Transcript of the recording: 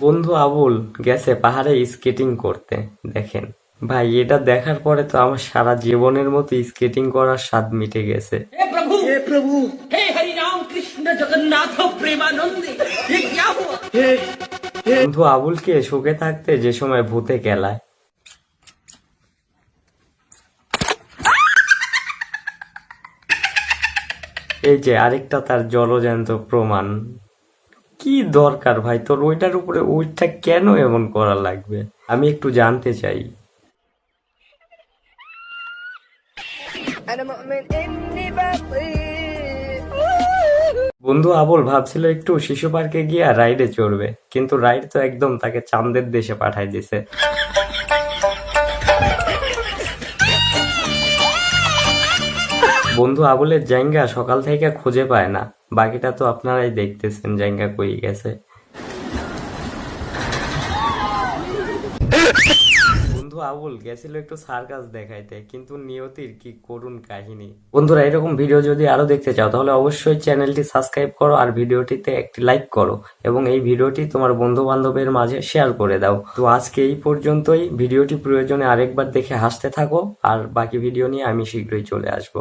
বন্ধু আবুল গেছে পাহাড়ে স্কেটিং করতে দেখেন ভাই এটা দেখার পরে তো আমার সারা জীবনের মতো স্কেটিং করার স্বাদ মিটে গেছে हे प्रभु हे प्रभु हे हरि राम कृष्ण जगन्नाथ प्रेमानंद ये क्या हुआ বন্ধু আবুলকে সুখে থাকতে যে সময় ভূতে কেলায় এই যে আরেকটা তার জলজ্যান্ত প্রমাণ কি দরকার ভাই? তোর ওইটার উপরে ওইটা কেন এমন করা লাগবে? আমি একটু জানতে চাই। বন্ধু আবল ভাবছিল একটু শিশু পার্কে গিয়া রাইডে চড়বে, কিন্তু রাইড তো একদম তাকে চান্দের দেশে পাঠাই দিছে। বন্ধু আবুলের জায়গা সকাল থেকে খুঁজে পায় না। বাকিটা তো আপনারাই দেখতেছেন, জায়গা কই গেছে। বন্ধু আবুল, গেছিল একটু সার্কাস দেখাইতে, কিন্তু নিয়তির কি করুণ কাহিনী। বন্ধুরা, এরকম ভিডিও যদি আরও দেখতে চাও, তাহলে অবশ্যই চ্যানেলটি সাবস্ক্রাইব করো আর ভিডিওটিতে একটি লাইক করো এবং এই ভিডিওটি তোমার বন্ধু বান্ধবের মাঝে শেয়ার করে দাও। তো আজকে এই পর্যন্তই। ভিডিওটি প্রয়োজনে আরেকবার দেখে হাসতে থাকো, আর বাকি ভিডিও নিয়ে আমি শীঘ্রই চলে আসব।